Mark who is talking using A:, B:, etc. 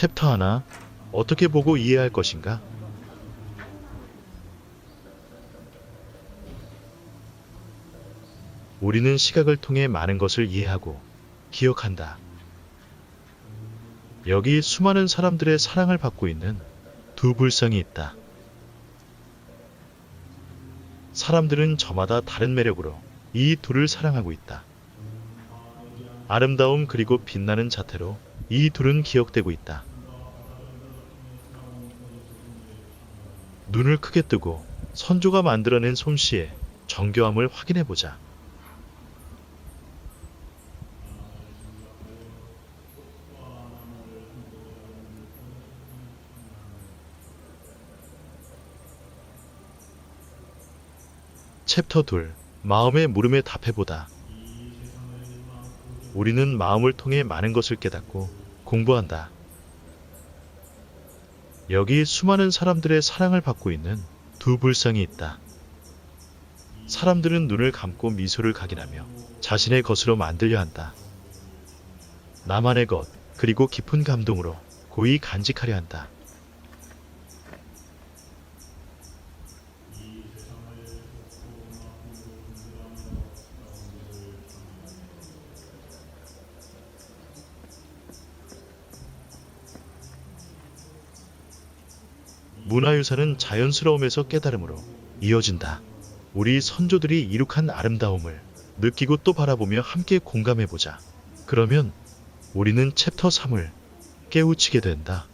A: 챕터 하나 어떻게 보고 이해할 것인가? 우리는 시각을 통해 많은 것을 이해하고 기억한다. 여기 수많은 사람들의 사랑을 받고 있는 두 불성이 있다. 사람들은 저마다 다른 매력으로 이 둘을 사랑하고 있다. 아름다움 그리고 빛나는 자태로 이 둘은 기억되고 있다. 눈을 크게 뜨고 선조가 만들어낸 솜씨의 정교함을 확인해 보자. 챕터 2 마음의 물음에 답해보다. 우리는 마음을 통해 많은 것을 깨닫고 공부한다. 여기 수많은 사람들의 사랑을 받고 있는 두 불성이 있다. 사람들은 눈을 감고 미소를 각인하며 자신의 것으로 만들려 한다. 나만의 것, 그리고 깊은 감동으로 고이 간직하려 한다. 문화유산은 자연스러움에서 깨달음으로 이어진다. 우리 선조들이 이룩한 아름다움을 느끼고 또 바라보며 함께 공감해보자. 그러면 우리는 챕터 3을 깨우치게 된다.